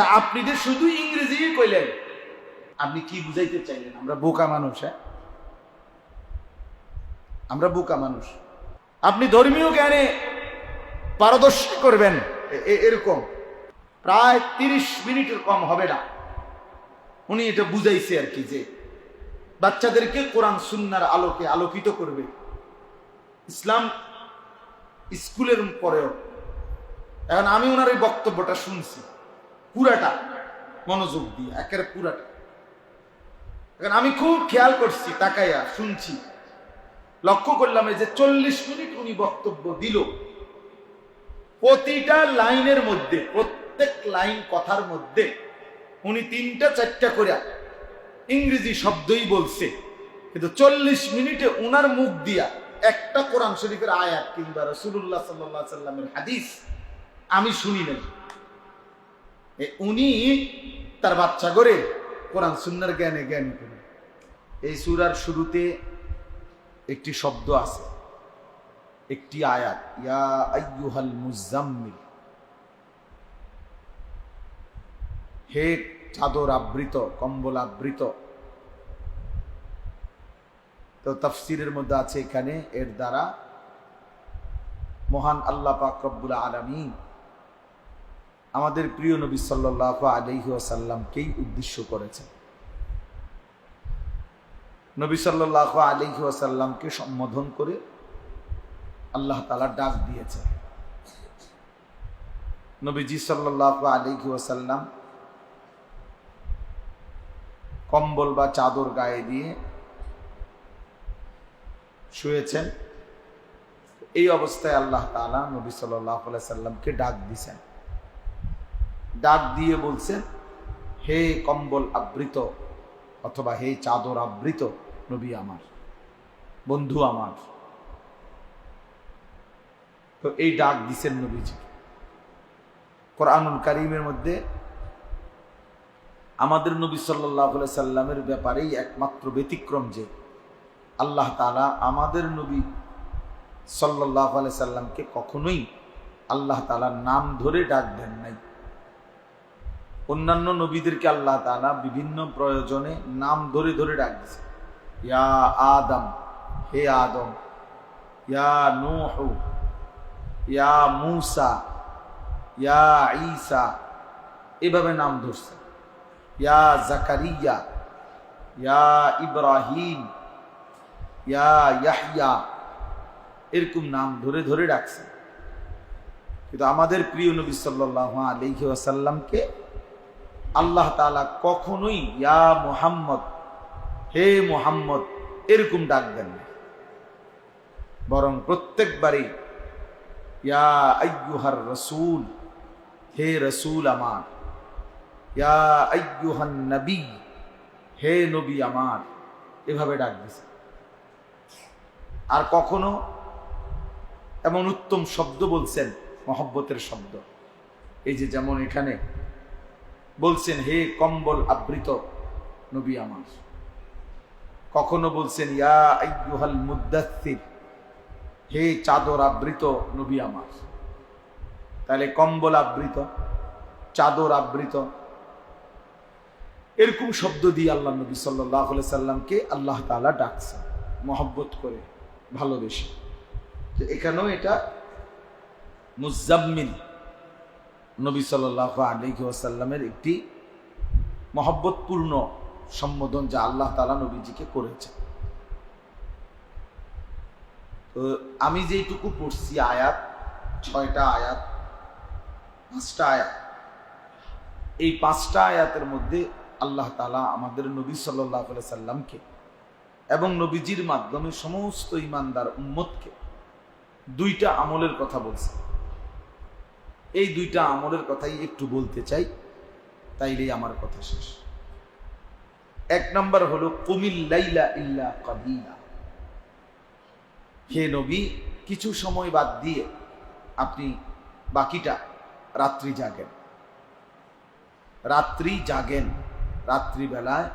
তা আপনি যে শুধু ইংরেজি কইলেন, আপনি কি বুঝাইতে চাইলেন? আমরা বোকা মানুষ হ্যাঁ? আমরা বোকা মানুষ। আপনি ধর্মীয় জ্ঞানে পারদর্শী করবেন এরকম। প্রায় তিরিশ মিনিটের কম হবে না। উনি এটা বুঝাইছে আর কি যে বাচ্চাদেরকে কোরআন সুন্নার আলোকে আলোকিত করবে। ইসলাম স্কুলের পরেও। এখন আমি ওনার এই বক্তব্যটা শুনছি। পুরাটা মনোযোগ দিয়ে একের পুরাটা। এখন আমি খুব খেয়াল করছি, তাকাইয়া শুনছি। লক্ষ্য করলাম যে চল্লিশ মিনিট উনি বক্তব্য দিল। প্রতিটা লাইনের মধ্যে, প্রত্যেক লাইন কথার মধ্যে উনি তিনটা চারটা করে ইংরেজি শব্দই বলছে। কিন্তু চল্লিশ মিনিটে উনার মুখ দিয়া একটা কোরআন শরীফের আয়াত কিংবা রসুল্লাহ সাল্লাহ সাল্লামের হাদিস আমি শুনি নাই। উনি তার বাচ্চা করে কোরআন সুন্নার জ্ঞানে জ্ঞান করে। এই সুরার শুরুতে একটি শব্দ আছে, একটি আয়াত, ইয়া মুজাম্মিল। হে চাদর আবৃত, কম্বল আবৃত। তো তফসিরের মধ্যে আছে এখানে, এর দ্বারা মহান আল্লাহ পাক রব্বুল আলামিন আমাদের প্রিয় নবী সাল্লাহ আলহি আসাল্লামকেই উদ্দেশ্য করেছেন। নবী সাল্লাহ আলহি আসাল্লামকে সম্বোধন করে আল্লাহ তালা ডাক দিয়েছে নবীজি সাল্লাহ আলহি আসাল্লাম কম্বল বা চাদর গায়ে দিয়ে শুয়েছেন। এই অবস্থায় আল্লাহ তালা নবী সাল্লাহ সাল্লামকে ডাক দিছেন ডাক দিয়ে বলছেন হে কম্বল আবৃত অথবা হে চাদর আবৃত নবী আমার, বন্ধু আমার। তো এই ডাক দিছেন নবীজি। কোরআনুল কারিমের মধ্যে আমাদের নবী সাল্লাহ সাল্লামের ব্যাপারেই একমাত্র ব্যতিক্রম যে, আল্লাহ তালা আমাদের নবী সাল্লাহ সাল্লামকে কখনোই আল্লাহ তালার নাম ধরে ডাক দেন নাই। অন্যান্য নবীদেরকে আল্লাহ তালা বিভিন্ন প্রয়োজনে নাম ধরে ধরে ডাক দিছে ইয়া আদম, হে আদম। ইয়া নূহ। ইয়া মুসা। ইয়া ঈসা। এভাবে নাম ধরছে। ইয়া জাকারিয়া। ইয়া ইব্রাহিম। ইয়া ইয়াহইয়া। এরকম নাম ধরে ধরে ডাকছে। কিন্তু আমাদের প্রিয় নবী সাল্লাহ আলহি আসাল্লামকে আল্লাহ তালা কখনোই, ইয়া মোহাম্মদ, হে মোহাম্মদ, এরকম ডাক দেন না। বরং প্রত্যেকবারই, ইয়া আയ്যুহার রসুল, হে রসুল আমার, ইয়া আയ്যুহান নবী, হে নবী আমার, এভাবে ডাক দিছে। আর কখনো এমন উত্তম শব্দ বলছেন, মহব্বতের শব্দ। এই যে যেমন এখানে বলছেন, হে কম্বল আবৃত নবী আমার। কখনো বলছেন, ইয়া মুদাথির হে চাদর আবৃত নবী আমার। তাহলে কম্বল আবৃত, চাদর আবৃত। এরকম শব্দ দিয়ে আল্লাহ নবী সাল্লাহ সাল্লামকে আল্লাহ তালা ডাকছে মহব্বত করে, ভালোবেসে। তো এখানেও এটা মুজাম্মিল। নবী সাল্লাহ আলহি ওয়াসাল্লামের একটি মহব্বতপূর্ণ সম্বোধন যা আল্লাহ তালা নবীজিকে করেছে তো আমি যেইটুকু পড়ছি আয়াত, ছয়টা আয়াত, পাঁচটা আয়াত, এই পাঁচটা আয়াতের মধ্যে আল্লাহ তালা আমাদের নবী সাল্লাহ সাল্লামকে এবং নবীজির মাধ্যমে সমস্ত ইমানদার উম্মতকে দুইটা আমলের কথা বলছে এই দুইটা আমলের কথাই একটু বলতে চাই, তাইলেই আমার কথা শেষ। এক নম্বর হলো কুমিল্লাইলা ইল্লা কাদিলা হে নবী, কিছু সময় বাদ দিয়ে আপনি বাকিটা রাত্রি জাগেন। রাত্রি জাগেন, রাত্রিবেলায়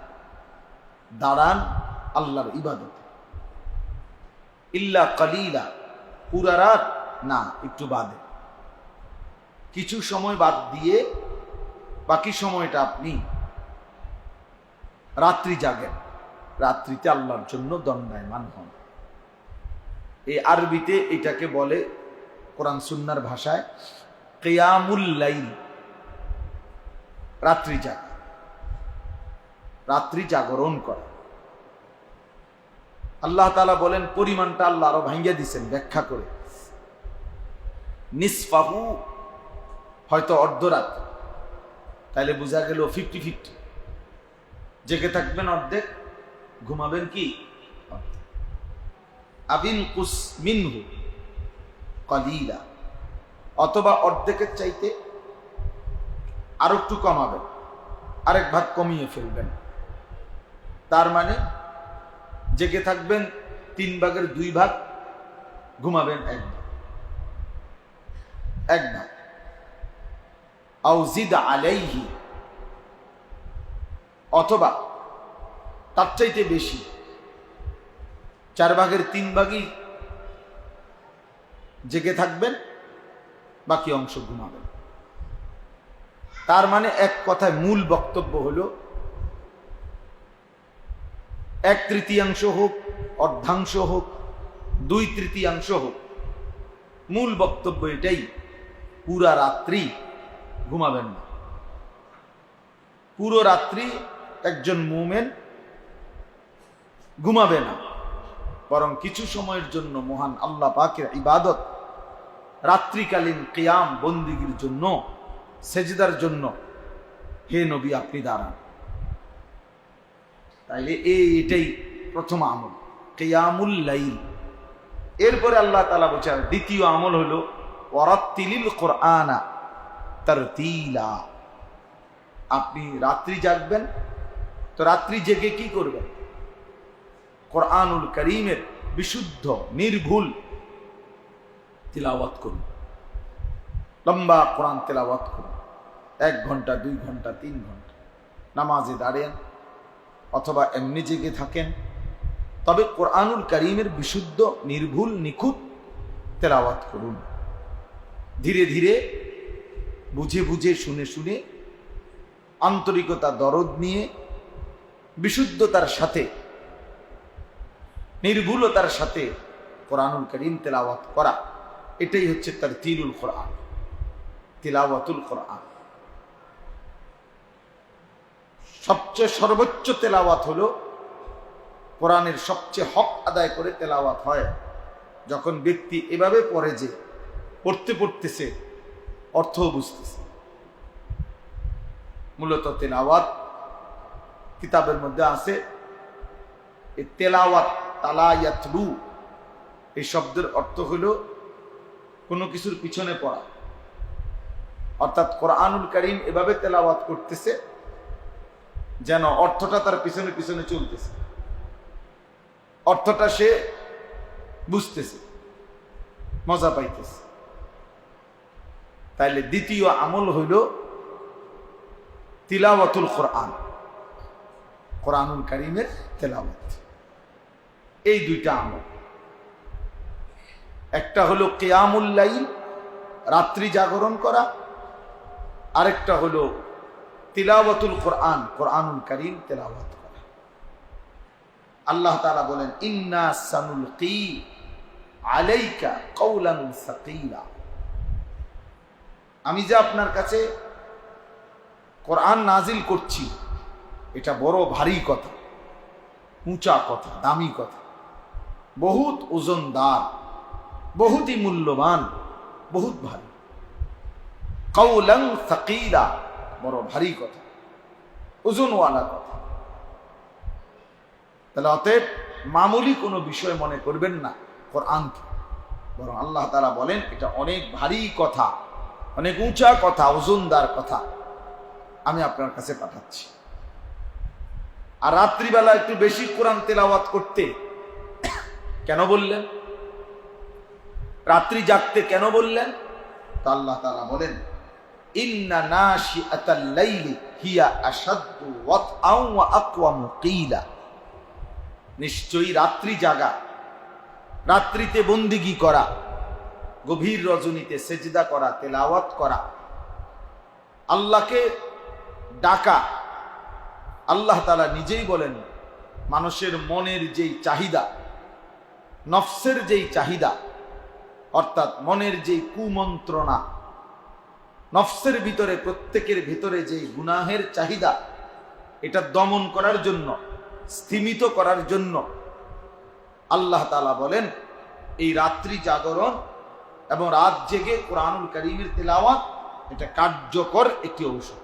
দাঁড়ান আল্লাহর ইবাদত। ইল্লা কালিলা পুরা রাত? না, একটু বাদে। কিছু সময় বাদ দিয়ে বাকি সময়টা আপনি রাত্রি জাগেন। রাত্রিতে আল্লাহর জন্য দণ্ডায়মান হন। এই আরবিতে এটাকে বলে কোরআন সুন্নার ভাষায় কেয়ামুল লাইল। রাত্রি জাগ। রাত্রি জাগরণ করা। আল্লাহ তালা বলেন, পরিমাণটা আল্লাহ আরও ভাঙ্গিয়া দিচ্ছেন ব্যাখ্যা করে। নিসফাহু হয়তো অর্ধরাত। তাইলে বোঝা গেল ফিফটি ফিফটি জেগে থাকবেন অর্ধেক, ঘুমাবেন কি? আবিন কুস মিনহু কলিলা। অথবা অর্ধেকের চাইতে আরও একটু কমাবেন। আরেক ভাগ কমিয়ে ফেলবেন। তার মানে জেগে থাকবেন তিন ভাগের দুই ভাগ, ঘুমাবেন এক ভাগ। এক ভাগ। আলাইহি। অথবা তার চাইতে বেশি। চার ভাগের তিন ভাগই জেগে থাকবেন, বাকি অংশ ঘুমাবেন। তার মানে এক কথায় মূল বক্তব্য হল, এক তৃতীয়াংশ হোক, অর্ধাংশ হোক, দুই তৃতীয়াংশ হোক, মূল বক্তব্য এটাই, পুরা রাত্রি ঘুমাবেন না। পুরো রাত্রি একজন মুমেন ঘুমাবে না। বরং কিছু সময়ের জন্য মহান আল্লাহ পাকের ইবাদত, রাত্রিকালীন কেয়াম বন্দিগির জন্য, সেজদার জন্য হে নবী আপনি দাঁড়ান। তাইলে এই এটাই প্রথম আমল, কেয়ামুল লাইল। এরপরে আল্লাহ তালা বলছেন দ্বিতীয় আমল হলো, ওয়ারাত্তিলিল কোরআনা। তারতিলা। আপনি রাত্রি জাগবেন, তো রাত্রি জেগে কি করবেন? কোরআনুল করিমের বিশুদ্ধ, নির্ভুল তিলাওয়াত করুন। লম্বা কোরআন তেলাওয়াত করুন। এক ঘণ্টা, দুই ঘণ্টা, তিন ঘণ্টা। নামাজে দাঁড়েন, অথবা এমনি জেগে থাকেন। তবে কোরআনুল করিমের বিশুদ্ধ, নির্ভুল, নিখুঁত তেলাওয়াত করুন। ধীরে ধীরে বুঝে বুঝে শুনে শুনে আন্তরিকতা দরদ নিয়ে, বিশুদ্ধতার সাথে, নির্ভুলতার সাথে কোরআনুল করিম তেলাওয়াত করা। এটাই হচ্ছে তার তিরুল কোরআন, তিলাওয়াতুল কোরআন। সবচেয়ে সর্বোচ্চ তেলাওয়াত হলো কোরআনের সবচেয়ে হক আদায় করে তেলাওয়াত হয়। যখন ব্যক্তি এভাবে পড়ে যে, পড়তে পড়তেছে অর্থ বুঝতেছে। মূলত তেলাওয়াত কিতাবের মধ্যে আছে এই তেলাওয়াত তালায়াতলু এই শব্দের অর্থ হলো কোনো কিছুর পিছনে পড়া। অর্থাৎ কোরআনুল করিম এভাবে তেলাওয়াত করতেছে যেন অর্থটা তার পিছনে পিছনে চলতেছে। অর্থটা সে বুঝতেছে, মজা পাইতেছে। তাইলে দ্বিতীয় আমল হইল তিলাওয়াতুল কোরআন। কোরআনুল করিমের তেলাওয়াত। এই দুইটা আমল। একটা হলো কেয়ামুল্লাইল রাত্রি জাগরণ করা। আরেকটা হলো তিলাওয়াতুল কোরআন, কোরআনুল করিম তেলাওয়াত করা। আল্লাহ তাআলা বলেন, ইন্না সানুলকি আলাইকা কওলান সাকিলা আমি যে আপনার কাছে কোরআন নাজিল করছি, এটা বড় ভারী কথা, উঁচা কথা, দামি কথা। বহুত ওজনদার, বহুতই মূল্যবান, বহুত ভারী। কৌলং সাকিলা বড় ভারী কথা, ওজনওয়ালা কথা। তাহলে অতএব মামুলি কোনো বিষয় মনে করবেন না, কোরআনকে। বরং আল্লাহ তারা বলেন, এটা অনেক ভারী কথা। অনেক উঁচা কথা ওজনদার কথা আমি আপনার কাছে পাঠাচ্ছি। আর রাত্রিবেলা একটু বেশি কোরআন তেলাওয়াত করতে কেন বললেন? রাত্রি জাগতে কেন বললেন? তা আল্লাহ তাআলা বলেন, ইন্না হিয়া ওয়া নিশ্চয়ই রাত্রি জাগা, রাত্রিতে বন্দিগি করা গভীর রজনীতে সেজদা করা, তেলাওয়াত করা। আল্লাহকে ডাকা, আল্লাহ তালা নিজেই বলেন, মানুষের মনের যেই চাহিদা, নফসের যেই চাহিদা, অর্থাৎ মনের যেই কুমন্ত্রণা, নফসের ভিতরে, প্রত্যেকের ভিতরে যেই গুনাহের চাহিদা, এটা দমন করার জন্য স্থিমিত করার জন্য, আল্লাহ তালা বলেন, এই রাত্রি জাগরণ এবং রাত জেগে কোরআনুল করিমের তেলাওয়াত এটা কার্যকর একটি ঔষধ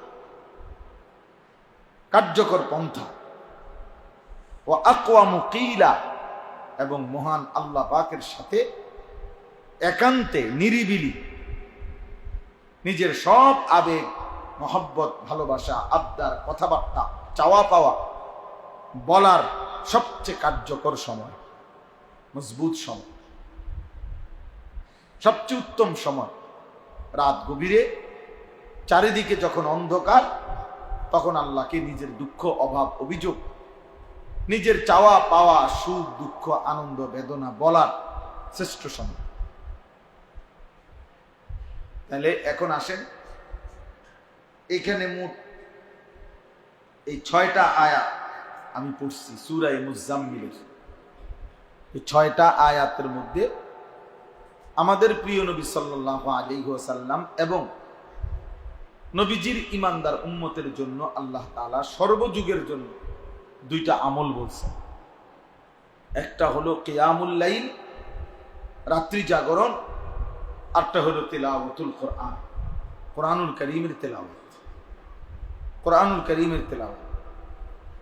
কার্যকর পন্থা। ও আকোয়া মুকিলা এবং মহান আল্লাহ পাকের সাথে একান্তে, নিরিবিলি নিজের সব আবেগ, মহব্বত, ভালোবাসা, আবদার, কথাবার্তা চাওয়া পাওয়া বলার সবচেয়ে কার্যকর সময়, মজবুত সময়। সবচেয়ে উত্তম সময়। রাত গভীরে, চারিদিকে যখন অন্ধকার, তখন আল্লাহকে নিজের দুঃখ, অভাব, অভিযোগ, নিজের চাওয়া, পাওয়া, সুখ, দুঃখ, আনন্দ, বেদনা বলার শ্রেষ্ঠ সময়। তাহলে এখন আসেন, এখানে মোট এই ছয়টা আয়াত আমি পড়ছি সুরাই মুজাম্মিলের। এই ছয়টা আয়াতের মধ্যে আমাদের প্রিয় নবী সাল্লাহ আলী সাল্লাম এবং নবীজির ইমানদার উম্মতের জন্য আল্লাহ তালা সর্বযুগের জন্য দুইটা আমল বলছেন। একটা হলো কেয়ামুল্লাইল রাত্রি জাগরণ আরটা হলো তেলাওয়াতুল কোরআন, কোরআনুল করিমের তেলাওয়াত। কোরআনুল করিমের তেলাওয়াত।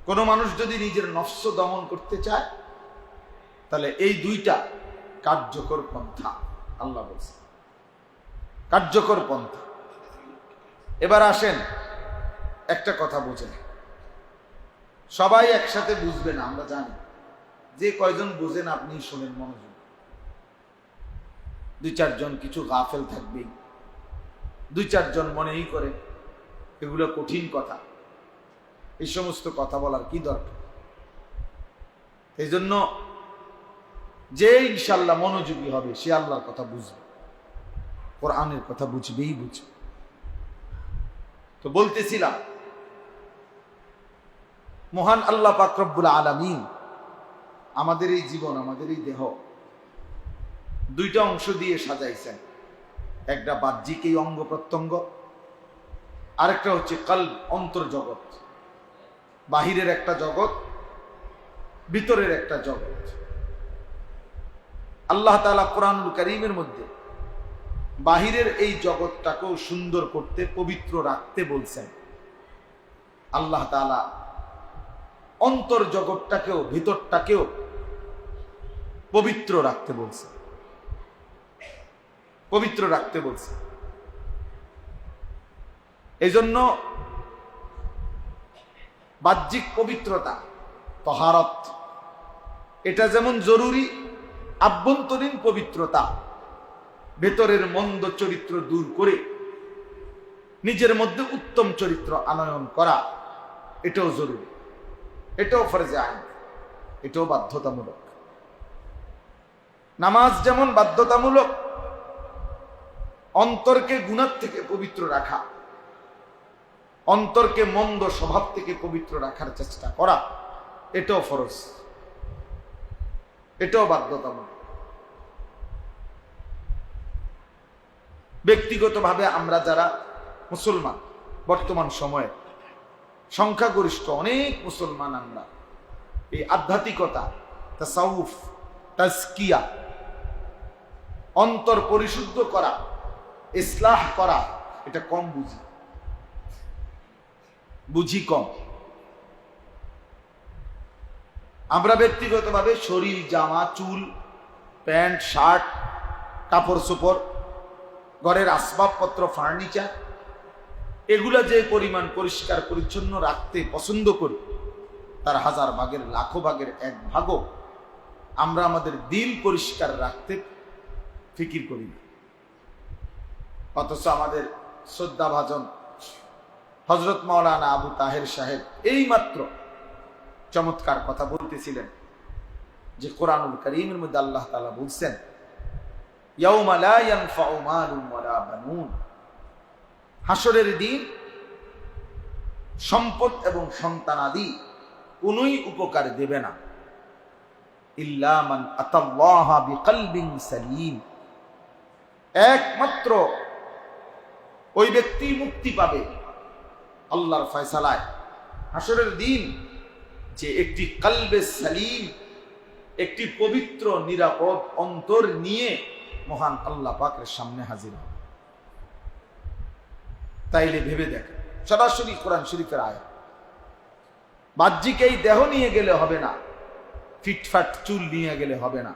কোনো মানুষ যদি নিজের নফস দমন করতে চায়, তাহলে এই দুইটা কার্যকর পন্থা। আল্লাহ বলছে। কার্যকর পন্থা। এবার আসেন, একটা কথা বুঝেন সবাই একসাথে বুঝবে না, আমরা জানি। যে কয়জন বুঝেন আপনি শোনেন মনোযোগ। দুই চারজন কিছু গাফেল থাকবেই। দুই চারজন মনেই করে এগুলো কঠিন কথা। এই সমস্ত কথা বলার কি দরকার? এই জন্য যে ইনশাল্লাহ মনোযোগী হবে, সে আল্লাহর কথা বুঝবে। কোরআনের কথা বুঝবেই বুঝবে। তো বলতেছিলাম, মহান আল্লাহ পাকরব্বুল আলমিন আমাদের এই জীবন, আমাদের এই দেহ দুইটা অংশ দিয়ে সাজাইছেন। একটা বাহ্যিক এই অঙ্গ প্রত্যঙ্গ, আরেকটা হচ্ছে কাল অন্তর্জগৎ বাহিরের একটা জগৎ, ভিতরের একটা জগৎ। আল্লাহ তালা কোরআনুল করিমের মধ্যে বাহিরের এই জগৎটাকেও সুন্দর করতে, পবিত্র রাখতে বলছেন। আল্লাহ তালা অন্তর জগৎটাকেও, ভিতরটাকেও পবিত্র রাখতে বলছে। পবিত্র রাখতে বলছে। এই জন্য বাহ্যিক পবিত্রতা, তহারত, এটা যেমন জরুরি আভ্যন্তরীণ পবিত্রতা, ভেতরের মন্দ চরিত্র দূর করে, নিজের মধ্যে উত্তম চরিত্র আনয়ন করা, এটাও জরুরি। এটাও ফরজে আইন। এটাও বাধ্যতামূলক। নামাজ যেমন বাধ্যতামূলক, অন্তরকে গুণার থেকে পবিত্র রাখা, অন্তরকে মন্দ স্বভাব থেকে পবিত্র রাখার চেষ্টা করা, এটাও ফরজ। এটাও বাধ্যতামূলক। ব্যক্তিগতভাবে আমরা যারা মুসলমান, বর্তমান সময়ে সংখ্যাগরিষ্ঠ অনেক মুসলমান আমরা, এই আধ্যাত্মিকতা, তাসাউফ, তাজকিয়া, অন্তর পরিশুদ্ধ করা, ইসলাহ করা, এটা কম বুঝি। বুঝি কম। আমরা ব্যক্তিগতভাবে শরীর, জামা, চুল, প্যান্ট, শার্ট, কাপড় চোপড়, ঘরের আসবাবপত্র, ফার্নিচার, এগুলা যে পরিমাণ পরিষ্কার, পরিচ্ছন্ন রাখতে পছন্দ করি, তার হাজার ভাগের, লাখো ভাগের এক ভাগও আমরা আমাদের দিল পরিষ্কার রাখতে ফিকির করি না। অথচ আমাদের শ্রদ্ধাভাজন হজরত মাওলানা আবু তাহের সাহেব এই মাত্র চমৎকার কথা বলতেছিলেন যে কোরআনুল করিমের মধ্যে আল্লাহ তালা বলছেন হাসরের দিন সম্পদ এবং সন্তানাদি কোনোই উপকার দেবে না। ইল্লামান আতাল্লাহা সালিম। একমাত্র ওই ব্যক্তি মুক্তি পাবে আল্লাহর ফয়সালায়। হাসরের দিন যে একটি কালবে সালিম, একটি পবিত্র, নিরাপদ অন্তর নিয়ে মহান আল্লাহ পাকের সামনে হাজির হবে তাইলে ভেবে দেখ, সরাসরি কোরআন শরীফের আয় বাহ্যিক এই দেহ নিয়ে গেলে হবে না, ফিটফাট চুল নিয়ে গেলে হবে না,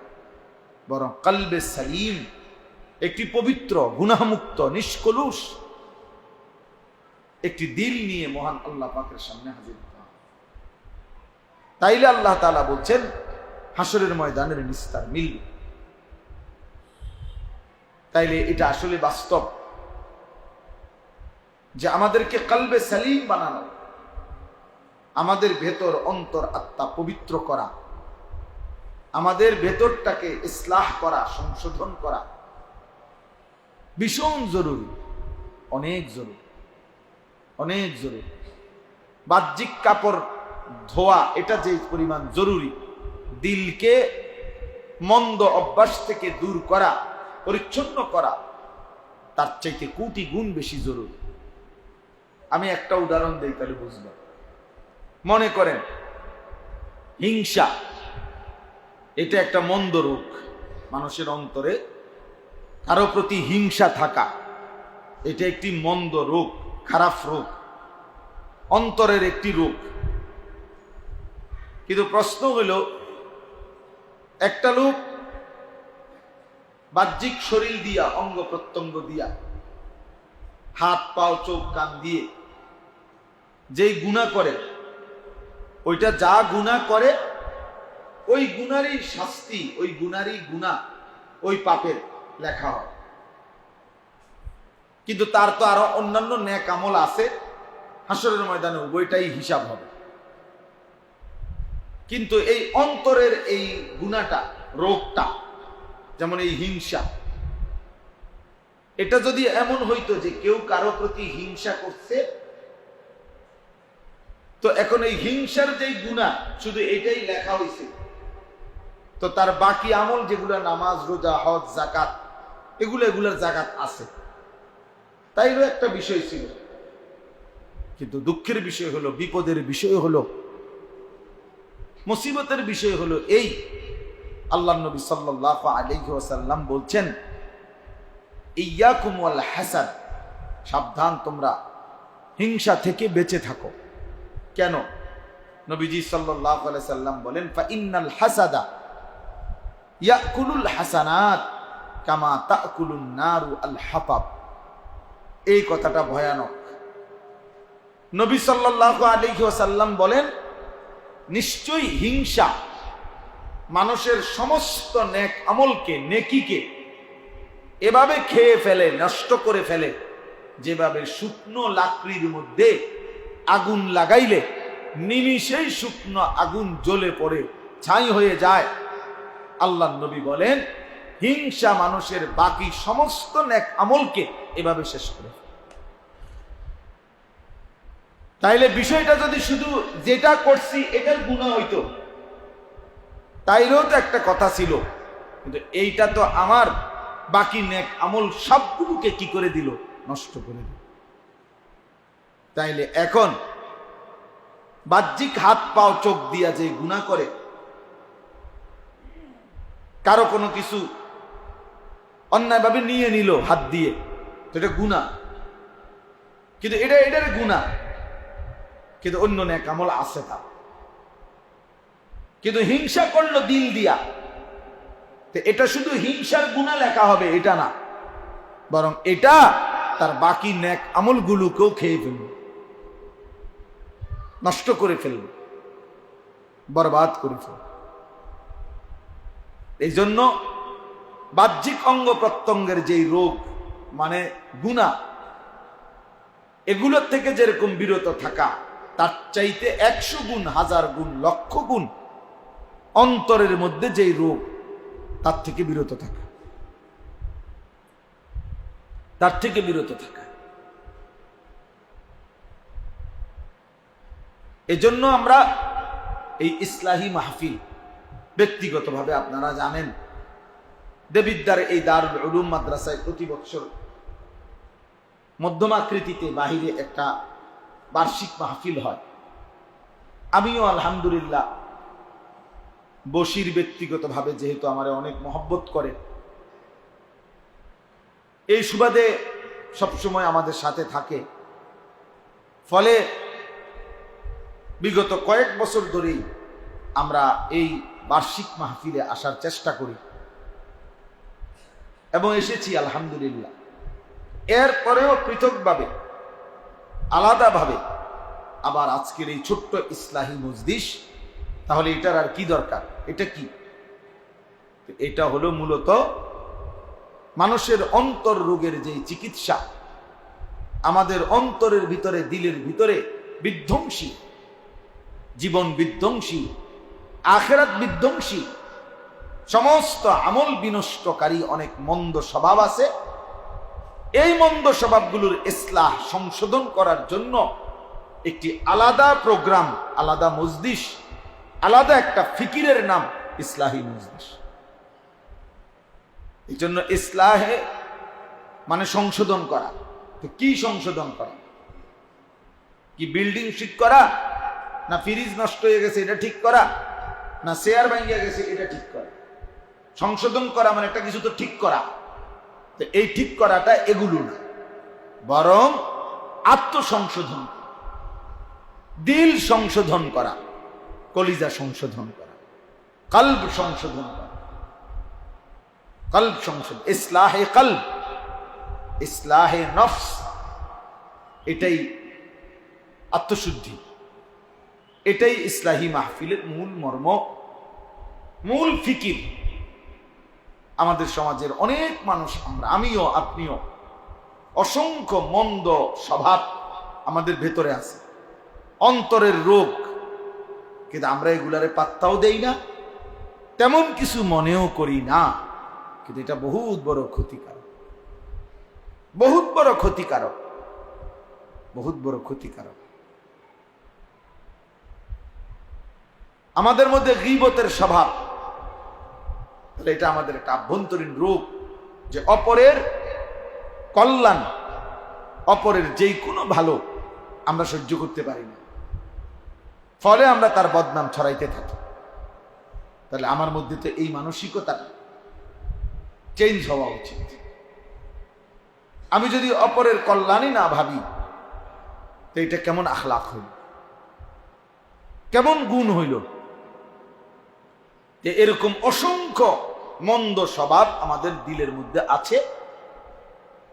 বরং কালবে সালিম, একটি পবিত্র, গুনাহমুক্ত, নিষ্কলুষ, একটি দিল নিয়ে মহান আল্লাহ পাকের সামনে হাজির হবে। তাইলে আল্লাহ তালা বলছেন হাসরের ময়দানের নিস্তার মিলবে তাইলে এটা আসলে বাস্তব যে আমাদেরকে কালবে সালিম বানানো, আমাদের ভেতর অন্তর আত্মা পবিত্র করা, আমাদের ভেতরটাকে ইসলাহ করা, সংশোধন করা ভীষণ জরুরি, অনেক জরুরি অনেক জরুরি। বাহ্যিক কাপড় ধোয়া, এটা যে পরিমাণ জরুরি। দিলকে মন্দ অভ্যাস থেকে দূর করা, পরিচ্ছন্ন করা, তার চাইতে কোটি গুণ বেশি জরুরি। আমি একটা উদাহরণ দিই তাহলে বুঝলাম মনে করেন, হিংসা, এটা একটা মন্দ রোগ। মানুষের অন্তরে কারও প্রতি হিংসা থাকা, এটা একটি মন্দ রোগ, খারাপ রোগ। অন্তরের একটি রোগ। কিন্তু প্রশ্ন হইল, একটা লোক বাহ্যিক শরীর দিয়া, অঙ্গ প্রত্যঙ্গ দিয়া, হাত, পাও, চোখ, কান দিয়ে যেই গুণা করে, ওইটা যা গুণা করে, ওই গুনারই শাস্তি, ওই গুনারই গুণা ওই পাপের লেখা হয়। কিন্তু তার তো আরও অন্যান্য ন্যাক আমল আছে হাসরের ময়দানে উভয়টাই হিসাব হবে। কিন্তু এই অন্তরের এই গুণাটা, রোগটা, যেমন এই হিংসা, এটা যদি এমন হইতো যে কেউ কারও প্রতি হিংসা করছে, তো এখন এই হিংসার যে গুণা, শুধু এটাই লেখা হয়েছে তো তার বাকি আমল যেগুলো নামাজ, রোজা, হজ জাকাত এগুলো, এগুলোর জাকাত আছে। তাইরও একটা বিষয় ছিল। কিন্তু দুঃখের বিষয় হলো, বিপদের বিষয় হলো মুসিবতের বিষয় হলো এই। আল্লাহ নবী সাল্লাহ আলাইহি ওয়াসাল্লাম বলছেন, ইয়াকুম হাসাদ সাবধান তোমরা, হিংসা থেকে বেঁচে থাকো। কেন? নবীজি সাল্লাহ সাল্লাম বলেন ফা ইন্নাল হাসাদা ইয়াকুলুল হাসানাত কামা তাকুলুন নারু আল হাতাব এই কথাটা ভয়ানক। নবী সাল্লাহ আলাইহি ওয়াসাল্লাম বলেন নিশ্চয়ই হিংসা। মানুষের সমস্ত নেক আমলকে, নেকিকে এভাবে খেয়ে ফেলে, নষ্ট করে ফেলে। যেভাবে শুকনো লাকড়ির মধ্যে আগুন লাগাইলে, নিমিষেই শুকনো আগুন জ্বলে পড়ে, ছাই হয়ে যায়। আল্লাহ নবী বলেন, হিংসা মানুষের বাকি সমস্ত নেক আমলকে এভাবে শেষ করে ফেলে। তাইলে বিষয়টা যদি শুধু যেটা করছি এটার গুণা হইতো তাইলেও তো একটা কথা ছিল। কিন্তু এইটা তো আমার বাকি নেক আমল সবগুলোকে কি করে দিল? নষ্ট করে দিল। তাইলে এখন বাহ্যিক হাত পাও চোখ দিয়া যে গুণা করে, কারও কোনো কিছু অন্যায়ভাবে নিয়ে নিল হাত দিয়ে, তো এটা গুণা। কিন্তু এটা, এটার গুণা। কিন্তু অন্য নেক আমল আছে তা কিন্তু হিংসা করল দিল দিয়া। এটা শুধু হিংসার গুণা লেখা হবে, এটা না। বরং এটা তার বাকি ন্যাক আমলগুলোকেও খেয়ে ফেলবে। নষ্ট করে ফেলবে। বরবাদ করে ফেলবে। এই জন্য বাহ্যিক অঙ্গ প্রত্যঙ্গের যেই রোগ মানে গুণা, এগুলোর থেকে যেরকম বিরত থাকা তার চাইতে একশো গুণ, হাজার গুণ, লক্ষ গুণ অন্তরের মধ্যে যেই রোগ, তার থেকে বিরত থাকা। তার থেকে বিরত থাকা। এজন্য আমরা এই ইসলাহী মাহফিল ব্যক্তিগতভাবে আপনারা জানেন, দেবিদ্যার এই দারুল উলুম মাদ্রাসায় প্রতি বছর মধ্যমাকৃতিতে বাহিরে একটা বার্ষিক মাহফিল হয়। আমিও আলহামদুলিল্লাহ বসির ব্যক্তিগতভাবে যেহেতু আমার অনেক মহব্বত করে, এই সুবাদে সবসময় আমাদের সাথে থাকে। ফলে বিগত কয়েক বছর ধরেই আমরা এই বার্ষিক মাহফিলে আসার চেষ্টা করি এবং এসেছি আলহামদুলিল্লাহ। এরপরেও পৃথকভাবে আলাদাভাবে আবার আজকের এই ছোট্ট ইসলাহী মজদিস তাহলে এটার আর কি দরকার? এটা কি? এটা হলো মূলত মানুষের অন্তর রোগের যে চিকিৎসা, আমাদের অন্তরের ভিতরে, দিলের ভিতরে বিধ্বংসী, জীবন বিধ্বংসী, আখেরাত বিধ্বংসী, সমস্ত আমল বিনষ্টকারী অনেক মন্দ স্বভাব আছে। এই মন্দ স্বভাবগুলোর ইসলাহ সংশোধন করার জন্য একটি আলাদা প্রোগ্রাম, আলাদা মজদিস আলাদা একটা ফিকিরের নাম ইসলাহী মজলিস। এই জন্য ইসলাহে মানে সংশোধন করা। তো কি সংশোধন করা? কি বিল্ডিং ঠিক করা? না ফ্রিজ নষ্ট হয়ে গেছে, এটা ঠিক করা? না শেয়ার ভাঙ্গিয়া গেছে, এটা ঠিক করা? সংশোধন করা মানে একটা কিছু তো ঠিক করা। তো এই ঠিক করাটা এগুলো না। বরং আত্মসংশোধন দিল সংশোধন করা, কলিজা সংশোধন করা কল্ব সংশোধন করা। কল্ব সংশোধন, ইসলাহে কল্ব ইসলাহে নফস, এটাই আত্মশুদ্ধি। এটাই ইসলাহী মাহফিলের মূল মর্ম, মূল ফিকির। আমাদের সমাজের অনেক মানুষ আমরা, আমিও, আপনিও, অসংখ্য মন্দ স্বভাব আমাদের ভেতরে আছে। অন্তরের রোগ, কিন্তু আমরা এগুলারে পাত্তাও দেই না, তেমন কিছু মনেও করি না, কিন্তু এটা বহুত বড় ক্ষতিকারক। বহুত বড় ক্ষতিকারক, বহুত বড় ক্ষতিকারক। আমাদের মধ্যে গিবতের স্বভাব তাহলে এটা আমাদের একটা আভ্যন্তরীণ রোগ যে অপরের কল্যাণ, অপরের যেই কোনো ভালো আমরা সহ্য করতে পারি না। ফলে আমরা তার বদনাম ছড়াইতে থাকি। তাহলে আমার মধ্যে তো এই মানসিকতাটা চেঞ্জ হওয়া উচিত। আমি যদি অপরের কল্যাণই না ভাবি, তো এটা কেমন আখলাখ হইল? কেমন গুণ হইল? যে এরকম অসংখ্য মন্দ স্বভাব আমাদের দিলের মধ্যে আছে।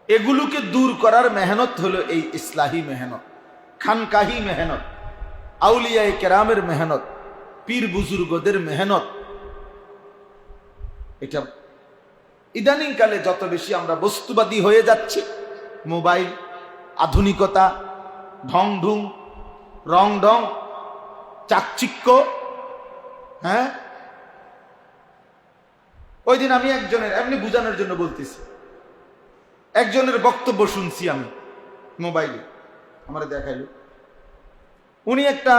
এগুলোকে দূর করার মেহনত হলো এই ইসলাহী মেহনত, খানকাহি মেহনত, আউলিয়ায় কেরামের মেহনত, পীর বুজুর্গদের মেহনত। এটা ইদানিং কালে যত বেশি আমরা বস্তুবাদী হয়ে যাচ্ছি, মোবাইল, আধুনিকতা ঢং ঢুং রং ঢং চাকচিক্য হ্যাঁ? ওই দিন আমি একজনের, এমনি বুঝানোর জন্য বলতেছি। একজনের বক্তব্য শুনছি আমি, মোবাইলে, আমার দেখাইল। উনি একটা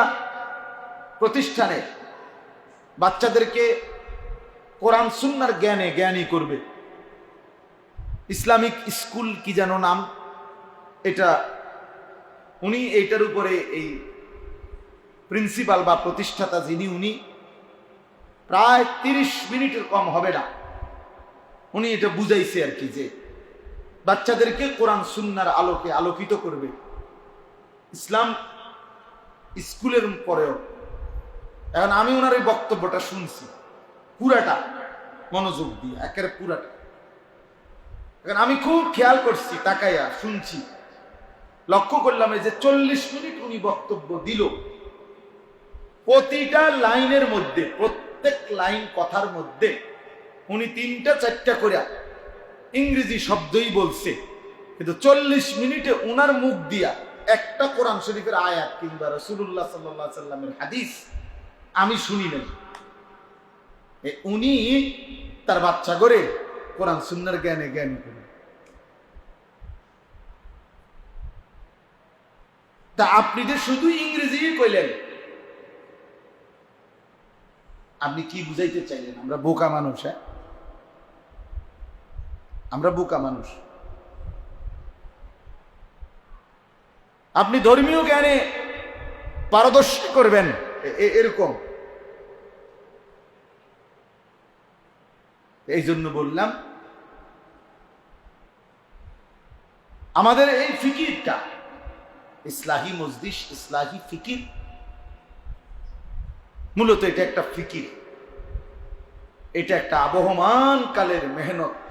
প্রতিষ্ঠানে বাচ্চাদেরকে কোরআন, সুন্নার জ্ঞানে জ্ঞানী করবে। ইসলামিক স্কুল কি যেন নাম, এটা, উনি এইটার উপরে এই প্রিন্সিপাল বা প্রতিষ্ঠাতা যিনি, উনি প্রায় তিরিশ মিনিটের কম হবে না। উনি এটা বুঝাইছে আর কি যে বাচ্চাদেরকে কোরআন সুন্নার আলোকে আলোকিত করবে। ইসলাম স্কুলের পরেও। এখন আমি ওনার এই বক্তব্যটা শুনছি। পুরাটা মনোযোগ দিয়ে একেবারে পুরাটা। এখন আমি খুব খেয়াল করছি, তাকাইয়া শুনছি। লক্ষ্য করলাম যে চল্লিশ মিনিট উনি বক্তব্য দিল। প্রতিটা লাইনের মধ্যে প্রত্যেক লাইন কথার মধ্যে উনি তিনটা, চারটা করে ইংরেজি শব্দই বলছে। কিন্তু চল্লিশ মিনিটে উনার মুখ দিয়া একটা কোরআন শরীফের আয়াত কিংবা রসুল্লাহ সাল্লাহ সাল্লামের হাদিস আমি শুনি নাই। উনি তার বাচ্চা করে কোরআন সুন্নার জ্ঞানে জ্ঞান করে তা আপনি যে শুধু ইংরেজি কইলেন আপনি কি বুঝাইতে চাইলেন? আমরা বোকা মানুষ হ্যাঁ? আমরা বোকা মানুষ। আপনি ধর্মীয় জ্ঞানে পারদর্শী করবেন। এরকম। এই জন্য বললাম, আমাদের এই ফিকিরটা, ইসলাহি মসজিদ ইসলাহি ফিকির মূলত এটা একটা ফিকির এটা একটা আবহমান কালের মেহনত।